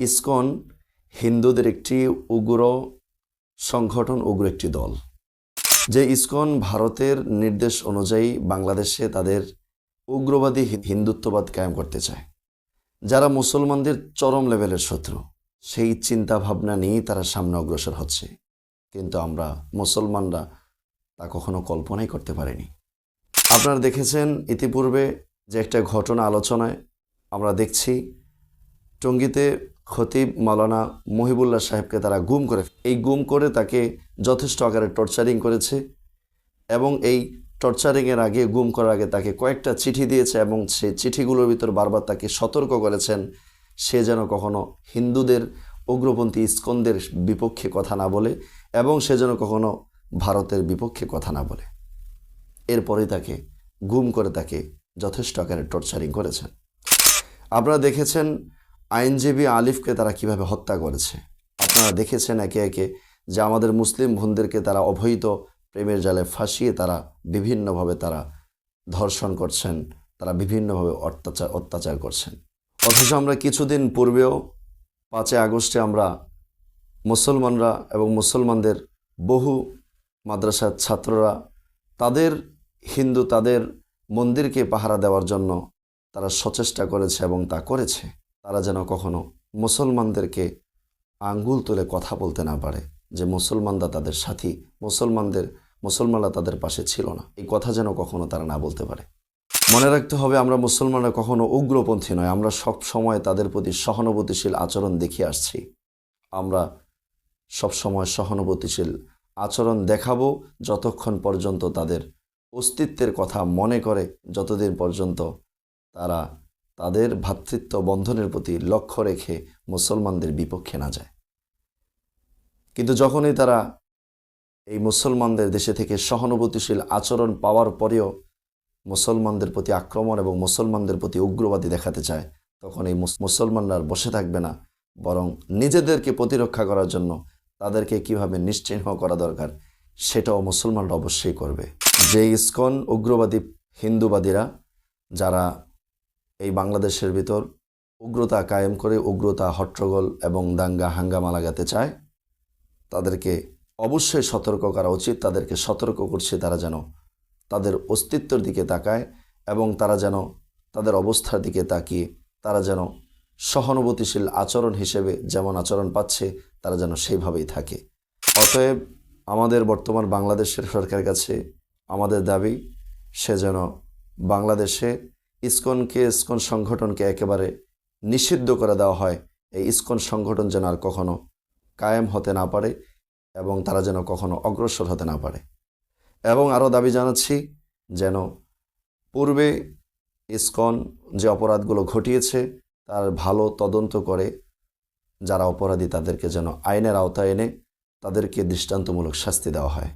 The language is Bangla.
ইসকন হিন্দুদের একটি উগ্র সংগঠন, উগ্র একটি দল। যে ইসকন ভারতের নির্দেশ অনুযায়ী বাংলাদেশে তাদের উগ্রবাদী হিন্দুত্ববাদ কায়েম করতে চায়। যারা মুসলমানদের চরম লেভেলের শত্রু, সেই চিন্তা ভাবনা নিয়েই তারা সামনে অগ্রসর হচ্ছে। কিন্তু আমরা মুসলমানরা তা কখনো কল্পনাই করতে পারিনি। আপনারা দেখেছেন ইতিপূর্বে যে একটা ঘটনা আলোচনায় আমরা দেখছি, টঙ্গীতে খতিব মাওলানা মহিবুল্লাহ সাহেবকে তারা গুম করে এই গুম করে তাকে যথেষ্ট আকারে টর্চারিং করেছে এবং এই টর্চারিংয়ের আগে, গুম করার আগে তাকে কয়েকটা চিঠি দিয়েছে এবং সে চিঠিগুলোর ভিতর বারবার তাকে সতর্ক করেছেন। সে যেন কখনো হিন্দুদের উগ্রপন্থী ইস্কনদের বিপক্ষে কথা না বলে এবং সে যেন কখনো ভারতের বিপক্ষে কথা না বলে। এরপরে তাকে গুম করে তাকে যথেষ্ট আকারে টর্চারিং করেছেন। আপনারা দেখেছেন আইনজীবী আলিফকে তারা কীভাবে হত্যা করেছে? আপনারা দেখেছেন একে একে যে আমাদের মুসলিম বোনদেরকে তারা অবৈধ প্রেমের জালে ফাঁসিয়ে তারা বিভিন্নভাবে তারা ধর্ষণ করছেন, তারা বিভিন্নভাবে অত্যাচার অত্যাচার করছেন। অথচ আমরা কিছুদিন পূর্বেও পাঁচই আগস্টে আমরা মুসলমানরা এবং মুসলমানদের বহু মাদ্রাসার ছাত্ররা তাদের হিন্দু তাদের মন্দিরকে পাহারা দেওয়ার জন্য তারা সচেষ্টা করেছে এবং তা করেছে। তারা যেন কখনো মুসলমানদেরকে আঙ্গুল তুলে কথা বলতে না পারে যে মুসলমানরা তাদের সাথী, মুসলমানদের, মুসলমানরা তাদের পাশে ছিল না। এই কথা যেন কখনো তারা না বলতে পারে। মনে রাখতে হবে আমরা মুসলমানরা কখনো উগ্রপন্থী নয়, আমরা সব সময় তাদের প্রতি সহানুভূতিশীল আচরণ দেখিয়ে আসছি। আমরা সব সময় সহানুভূতিশীল আচরণ দেখাবো যতক্ষণ পর্যন্ত তাদের অস্তিত্বের কথা মনে করে, যতদিন পর্যন্ত তারা তাদের ভ্রাতৃত্ব বন্ধনের প্রতি লক্ষ্য রেখে মুসলমানদের বিপক্ষে না যায়। কিন্তু যখনই তারা এই মুসলমানদের দেশে থেকে সহানুভূতিশীল আচরণ পাওয়ার পরেও মুসলমানদের প্রতি আক্রমণ এবং মুসলমানদের প্রতি উগ্রবাদী দেখাতে চায়, তখন এই মুসলমানরা বসে থাকবে না, বরং নিজেদেরকে প্রতিরক্ষা করার জন্য তাদেরকে কীভাবে নিশ্চিহ্ন করা দরকার সেটাও মুসলমানরা অবশ্যই করবে। যে ইস্কন উগ্রবাদী হিন্দুবাদীরা, যারা এই বাংলাদেশের ভিতর উগ্রতা কায়েম করে উগ্রতা হট্টগোল এবং দাঙ্গা হাঙ্গামা লাগাতে চায়, তাদেরকে অবশ্যই সতর্ক করা উচিত, তাদেরকে সতর্ক করছে তারা যেন তাদের অস্তিত্বের দিকে তাকায় এবং তারা যেন তাদের অবস্থার দিকে তাকিয়ে তারা যেন সহানুভূতিশীল আচরণ হিসেবে যেমন আচরণ পাচ্ছে, তারা যেন সেইভাবেই থাকে। অতএব আমাদের বর্তমান বাংলাদেশের সরকারের কাছে আমাদের দাবি, সে যেন বাংলাদেশে ইসকনকে, ইসকন সংগঠনকে একেবারে নিষিদ্ধ করে দেওয়া হয়। এই ইসকন সংগঠন যেন আর কখনো কায়েম হতে না পারে এবং তারা যেন কখনো অগ্রসর হতে না পারে। এবং আরও দাবি জানাচ্ছি যেন পূর্বে ইসকন যে অপরাধগুলো ঘটিয়েছে, তার ভালো তদন্ত করে যারা অপরাধী তাদেরকে যেন আইনের আওতায় এনে তাদেরকে দৃষ্টান্তমূলক শাস্তি দেওয়া হয়।